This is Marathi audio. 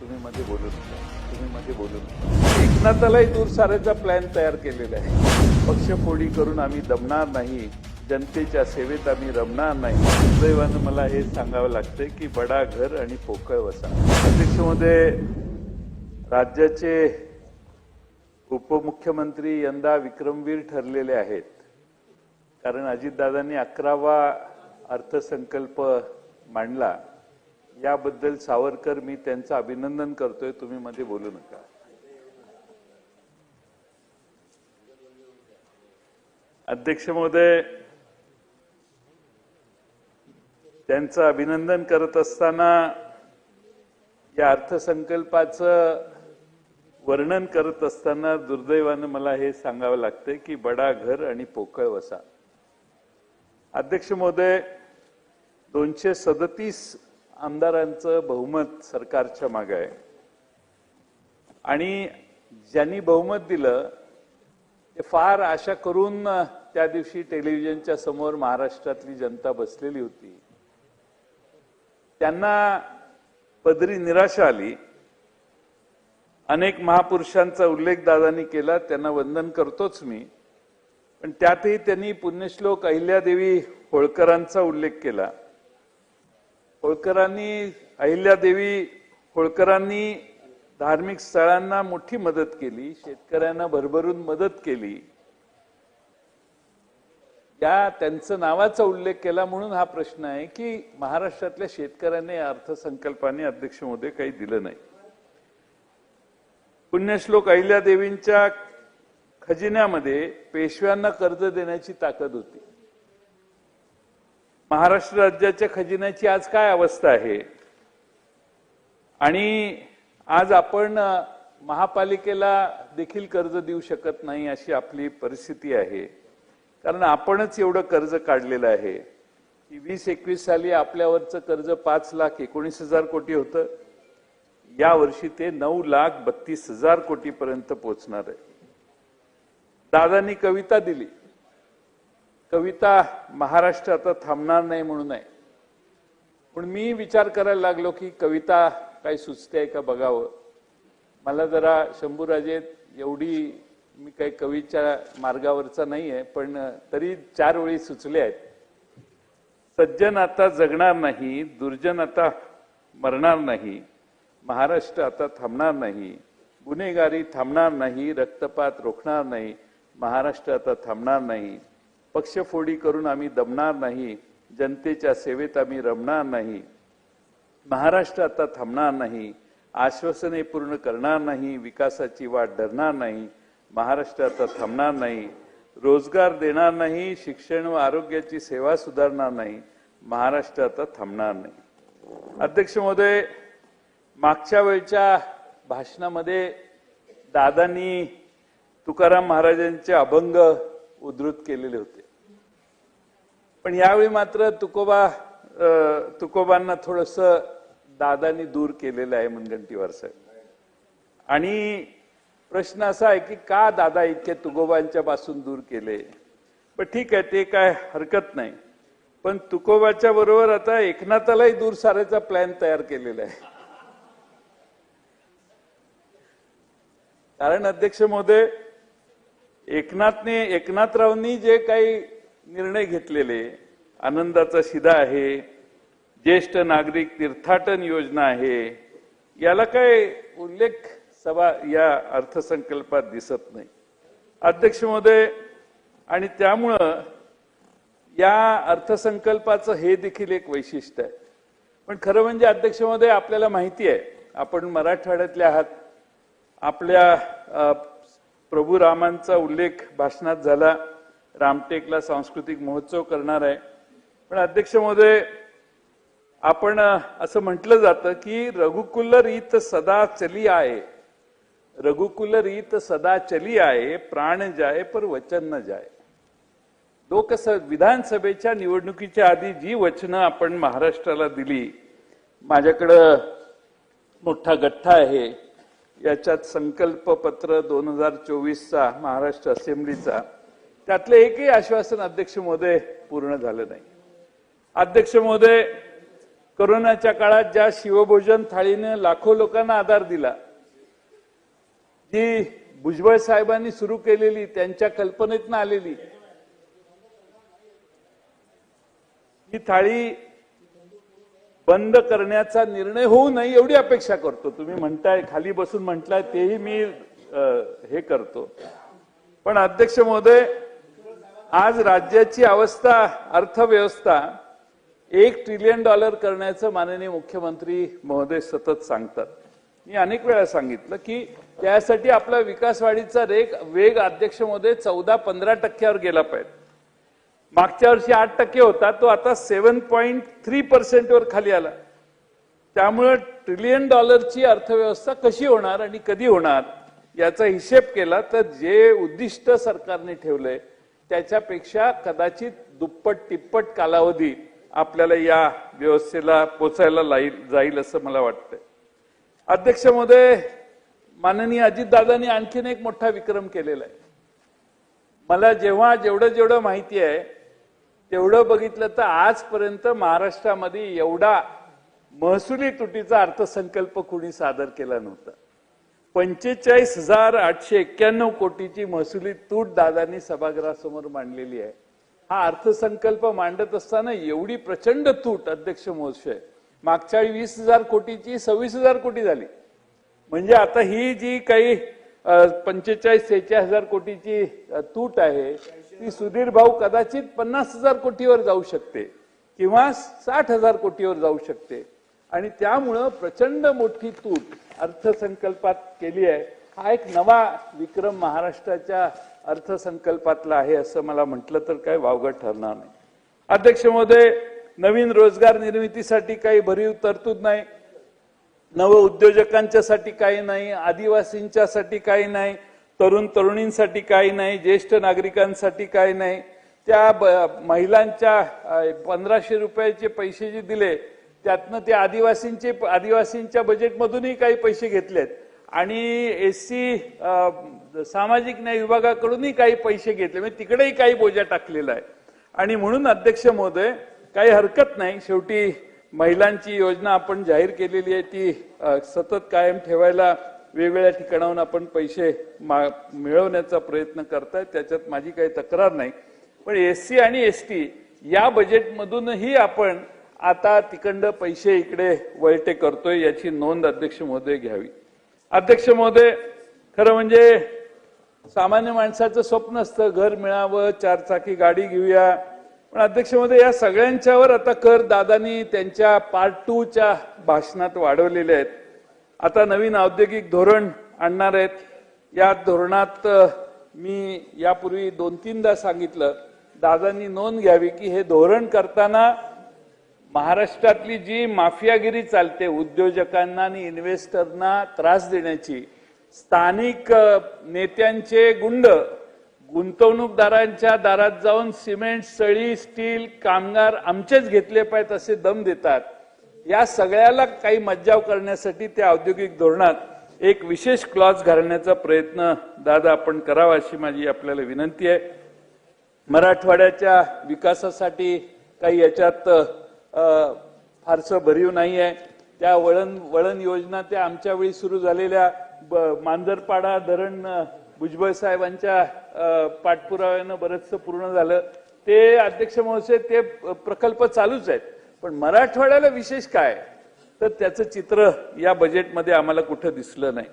तुम्ही मध्ये बोलू नका तुम्ही मध्ये बोलू नका एकनाथालाही दूर सारायचा प्लॅन तयार केलेला आहे. पक्षफोडी करून आम्ही दमणार नाही. जनतेच्या सेवेत आम्ही रमणार नाही. दुर्दैवानं मला हे सांगावं लागतंय की बडा घर आणि पोकळ वसा. अध्यक्षमध्ये राज्याचे उपमुख्यमंत्री यंदा विक्रमवीर ठरलेले आहेत. कारण अजितदादांनी अकरावा अर्थसंकल्प मांडला. याबद्दल सावरकर मी त्यांचं अभिनंदन करतोय. तुम्ही मध्ये बोलू नका. अध्यक्ष महोदय त्यांचं अभिनंदन करत असताना या अर्थसंकल्पाचं वर्णन करत असताना दुर्दैवानं मला हे सांगावं लागतंय की बडा घर आणि पोकळ वसा. अध्यक्ष महोदय दोनशे सदतीस आमदारांचं बहुमत सरकारच्या मागं आहे. आणि ज्यांनी बहुमत दिलं ते फार आशा करून त्या दिवशी टेलिव्हिजनच्या समोर महाराष्ट्रातली जनता बसलेली होती. त्यांना पदरी निराशा आली. अनेक महापुरुषांचा उल्लेख दादांनी केला त्यांना वंदन करतोच मी. पण त्यातही त्यांनी पुण्यश्लोक अहिल्यादेवी होळकरांचा उल्लेख केला. होळकरांनी अहिल्यादेवी होळकरांनी धार्मिक स्थळांना मोठी मदत केली शेतकऱ्यांना भरभरून मदत केली. या त्यांचं नावाचा उल्लेख केला म्हणून हा प्रश्न आहे की महाराष्ट्रातल्या शेतकऱ्यांनी या अर्थसंकल्पाने अध्यक्ष मोदी काही दिलं नाही. पुण्यश्लोक अहिल्यादेवींच्या खजिन्यामध्ये पेशव्यांना कर्ज देण्याची ताकद होती. महाराष्ट्र राज्याच्या खजिन्याची आज काय अवस्था आहे? आणि आज आपण महापालिकेला देखील कर्ज देऊ शकत नाही अशी आपली परिस्थिती आहे. कारण आपणच एवढं कर्ज काढलेलं आहे. की वीस एकवीस साली आपल्यावरचं कर्ज पाच लाख एकोणीस हजार कोटी होतं. या वर्षी ते नऊ लाख बत्तीस हजार कोटीपर्यंत पोहोचणार आहे. दादांनी कविता दिली. कविता महाराष्ट्र आता थांबणार नाही म्हणून आहे पण मी विचार करायला लागलो की कविता काही सुचते आहे का बघावं. मला जरा शंभूराजे एवढी मी काही कवीच्या मार्गावरचा नाही आहे पण तरी चार वेळी सुचले आहेत. सज्जन आता जगणार नाही दुर्जन आता मरणार नाही महाराष्ट्र आता थांबणार नाही गुन्हेगारी थांबणार नाही रक्तपात रोखणार नाही महाराष्ट्र आता थांबणार नाही. पक्षफोडी करून आम्ही दमणार नाही जनतेच्या सेवेत आम्ही रमणार नाही महाराष्ट्र आता थांबणार नाही आश्वासने पूर्ण करणार नाही विकासाची वाट धरणार नाही महाराष्ट्र आता थांबणार नाही रोजगार देणार नाही शिक्षण व आरोग्याची सेवा सुधारणार नाही महाराष्ट्र आता थांबणार नाही. अध्यक्ष महोदय मागच्या वेळच्या भाषणामध्ये दादांनी तुकाराम महाराजांचे अभंग उद्धृत केलेले होते. पण यावेळी मात्र तुकोबा तुकोबांना थोडस दादांनी दूर केलेलं आहे मुनगंटीवार साहेब. आणि प्रश्न असा आहे की का दादा इतके तुकोबांच्या पासून दूर केले? पण ठीक आहे ते काय हरकत नाही. पण तुकोबाच्या बरोबर आता एकनाथालाही दूर सारायचा प्लॅन तयार केलेला आहे. कारण अध्यक्ष महोदय एकनाथने एकनाथरावनी जे काही निर्णय घेतलेले. आनंदाचा शिदा आहे. ज्येष्ठ नागरिक तीर्थाटन योजना आहे. याला काय उल्लेख सभा या अर्थसंकल्पात दिसत नाही. अध्यक्ष महोदय आणि त्यामुळं या अर्थसंकल्पाचं हे देखील एक वैशिष्ट्य आहे. पण खरं म्हणजे अध्यक्ष महोदय आपल्याला माहिती आहे आपण मराठवाड्यातले आहात. आपल्या प्रभू रामांचा उल्लेख भाषणात झाला. रामटेकला सांस्कृतिक महोत्सव करणार आहे. पण अध्यक्ष महोदय आपण असं म्हटलं जातं की रघुकुल रीत सदा चली आहे. रघुकुल रीत सदा चली आहे प्राण जाय पर वचन न जाय. लोकस विधानसभेच्या निवडणुकीच्या आधी जी वचनं आपण महाराष्ट्राला दिली माझ्याकडं मोठा गठ्ठा आहे. याच्यात संकल्प पत्र दोन हजार चोवीसचा महाराष्ट्र असेंब्लीचा. त्यातलं एकही आश्वासन अध्यक्ष महोदय पूर्ण झालं नाही. अध्यक्ष महोदय कोरोनाच्या काळात ज्या शिवभोजन थाळीने लाखो लोकांना आधार दिला जी भुजबळ साहेबांनी सुरू केलेली त्यांच्या कल्पनेतनं आलेली ही थाळी बंद करण्याचा निर्णय होऊ नये एवढी अपेक्षा करतो. तुम्ही म्हणताय खाली बसून म्हटलाय तेही मी आ, हे करतो. पण अध्यक्ष महोदय आज राज्याची अवस्था अर्थव्यवस्था एक ट्रिलियन डॉलर करण्याचं माननीय मुख्यमंत्री महोदय सतत सांगतात. मी अनेक वेळा सांगितलं की त्यासाठी आपला विकासवाढीचा रेग वेग अध्यक्ष महोदय चौदा पंधरा टक्क्यावर गेला पाहिजे. मागच्या वर्षी आठ टक्के होता तो आता सेवन पॉईंट थ्री पर्सेंटवर खाली आला. त्यामुळे ट्रिलियन डॉलरची अर्थव्यवस्था कशी होणार आणि कधी होणार याचा हिशेब केला तर जे उद्दिष्ट सरकारने ठेवलंय त्याच्यापेक्षा कदाचित दुप्पट तिप्पट कालावधी आपल्याला या व्यवस्थेला पोचायला लाईल जाईल असं मला वाटतंय. अध्यक्ष महोदय माननीय अजितदादांनी आणखीन एक मोठा विक्रम केलेला आहे. मला जेव्हा जेवढं जेवढं माहिती आहे तेवढं बघितलं तर आजपर्यंत महाराष्ट्रामध्ये एवढा महसुली तुटीचा अर्थसंकल्प कुणी सादर केला नव्हता. पंचेचाळीस हजार आठशे एक्क्याण्णव कोटीची महसुली तूट दादांनी सभागृहासमोर मांडलेली आहे. हा अर्थसंकल्प मांडत असताना एवढी प्रचंड तूट अध्यक्ष महोदय मागच्या वीस हजार कोटीची सव्वीस हजार कोटी झाली. म्हणजे आता ही जी काही पंचेचाळीस सेहेचाळीस हजार कोटीची तूट आहे ती सुधीर भाऊ कदाचित पन्नास हजार कोटीवर जाऊ शकते किंवा साठ हजार कोटीवर जाऊ शकते. आणि त्यामुळं प्रचंड मोठी तूट अर्थसंकल्पात केली आहे. हा एक नवा विक्रम महाराष्ट्राच्या अर्थसंकल्पातला आहे असं मला म्हटलं तर काय वावगं ठरणार नाही. अध्यक्ष महोदय नवीन रोजगार निर्मितीसाठी काही भरीव तरतूद नाही. नव उद्योजकांच्यासाठी काही नाही आदिवासींच्यासाठी काही नाही तरुण तरुणींसाठी काही नाही ज्येष्ठ नागरिकांसाठी काही नाही. त्या महिलांच्या पंधराशे रुपयाचे पैसे जे दिले त्यातनं ते आदिवासींचे आदिवासींच्या बजेटमधूनही काही पैसे घेतलेत. आणि एस सी सामाजिक न्याय विभागाकडूनही काही पैसे घेतले. म्हणजे तिकडेही काही बोजा टाकलेला आहे. आणि म्हणून अध्यक्ष महोदय काही हरकत नाही. शेवटी महिलांची योजना आपण जाहीर केलेली आहे. ती सतत कायम ठेवायला वेगवेगळ्या ठिकाणाहून आपण पैसे मा- मिळवण्याचा प्रयत्न करताय. त्याच्यात माझी काही तक्रार नाही. पण एस सी आणि एस टी या बजेटमधूनही आपण आता तिकडं पैसे इकडे वळटे करतोय याची नोंद अध्यक्ष महोदय घ्यावी. अध्यक्ष महोदय खरं म्हणजे सामान्य माणसाचं स्वप्न असतं घर मिळावं चारचाकी गाडी घेऊया. पण अध्यक्ष महोदय या सगळ्यांच्यावर आता कर दादानी त्यांच्या पार्ट टूच्या भाषणात वाढवलेले आहेत. आता नवीन औद्योगिक धोरण आणणार आहेत. या धोरणात मी यापूर्वी दोन तीनदा सांगितलं दादांनी नोंद घ्यावी की हे धोरण करताना महाराष्ट्रातली जी माफियागिरी चालते उद्योजकांना आणि इन्व्हेस्टरना त्रास देण्याची स्थानिक नेत्यांचे गुंड गुंतवणूकदारांच्या दारात जाऊन सिमेंट सळी स्टील कामगार आमचेच घेतले पाहिजेत असे दम देतात. या सगळ्याला काही मज्जाव करण्यासाठी त्या औद्योगिक धोरणात एक विशेष क्लॉज घालण्याचा प्रयत्न दादा आपण करावा अशी माझी आपल्याला विनंती आहे. मराठवाड्याच्या विकासासाठी काही याच्यात फारसं भरीव नाही आहे त्या वळण वळण योजना त्या आमच्या वेळी सुरू झालेल्या ब- मांजरपाडा धरण भुजबळ साहेबांच्या पाठपुराव्यानं बरंचसं पूर्ण झालं. ते अध्यक्ष महोदय ते प्रकल्प चालूच आहेत. पण मराठवाड्याला विशेष काय? तर त्याचं चित्र या बजेटमध्ये आम्हाला कुठं दिसलं नाही.